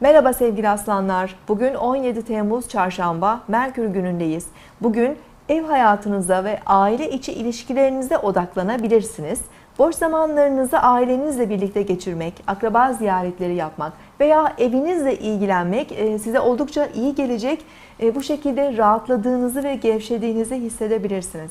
Merhaba sevgili aslanlar. Bugün 17 Temmuz Çarşamba, Merkür günündeyiz. Bugün ev hayatınıza ve aile içi ilişkilerinize odaklanabilirsiniz. Boş zamanlarınızı ailenizle birlikte geçirmek, akraba ziyaretleri yapmak veya evinizle ilgilenmek e, size oldukça iyi gelecek. E, Bu şekilde rahatladığınızı ve gevşediğinizi hissedebilirsiniz.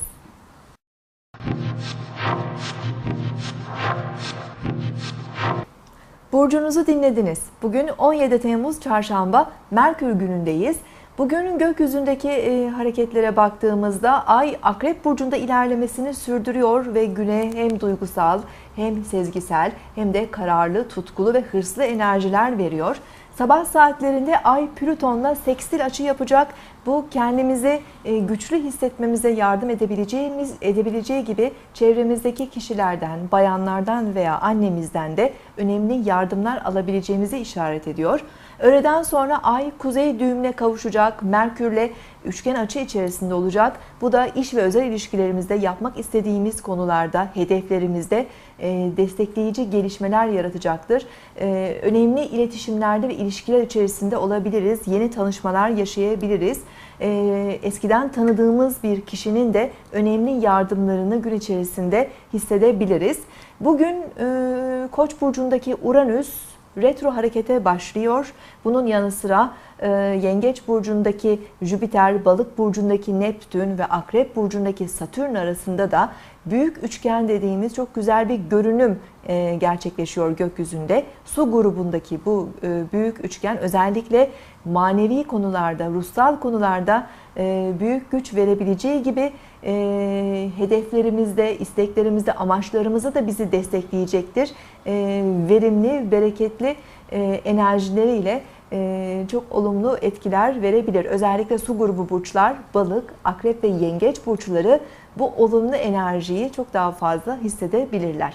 Burcunuzu dinlediniz. Bugün 17 Temmuz Çarşamba Merkür günündeyiz. Bugün gökyüzündeki e, hareketlere baktığımızda Ay Akrep Burcu'nda ilerlemesini sürdürüyor ve güne hem duygusal hem sezgisel hem de kararlı, tutkulu ve hırslı enerjiler veriyor. Sabah saatlerinde Ay Plüton'la sekstil açı yapacak. Bu kendimizi e, güçlü hissetmemize yardım edebileceğimiz edebileceği gibi çevremizdeki kişilerden, bayanlardan veya annemizden de önemli yardımlar alabileceğimizi işaret ediyor. Öğleden sonra Ay kuzey düğümüne kavuşacak. Merkürle üçgen açı içerisinde olacak. Bu da iş ve özel ilişkilerimizde yapmak istediğimiz konularda, hedeflerimizde e, destekleyici gelişmeler yaratacaktır. E, önemli iletişimlerde ve ilişkiler içerisinde olabiliriz. Yeni tanışmalar yaşayabiliriz. E, eskiden tanıdığımız bir kişinin de önemli yardımlarını gün içerisinde hissedebiliriz. Bugün e, Koç burcundaki Uranüs retro harekete başlıyor. Bunun yanı sıra e, Yengeç burcundaki Jüpiter, Balık burcundaki Neptün ve Akrep burcundaki Satürn arasında da büyük üçgen dediğimiz çok güzel bir görünüm e, gerçekleşiyor gökyüzünde. Su grubundaki bu e, büyük üçgen özellikle manevi konularda, ruhsal konularda e, büyük güç verebileceği gibi hedeflerimizde, isteklerimizde, amaçlarımızda da bizi destekleyecektir. Verimli, bereketli enerjileriyle çok olumlu etkiler verebilir. Özellikle su grubu burçlar, balık, akrep ve yengeç burçları bu olumlu enerjiyi çok daha fazla hissedebilirler.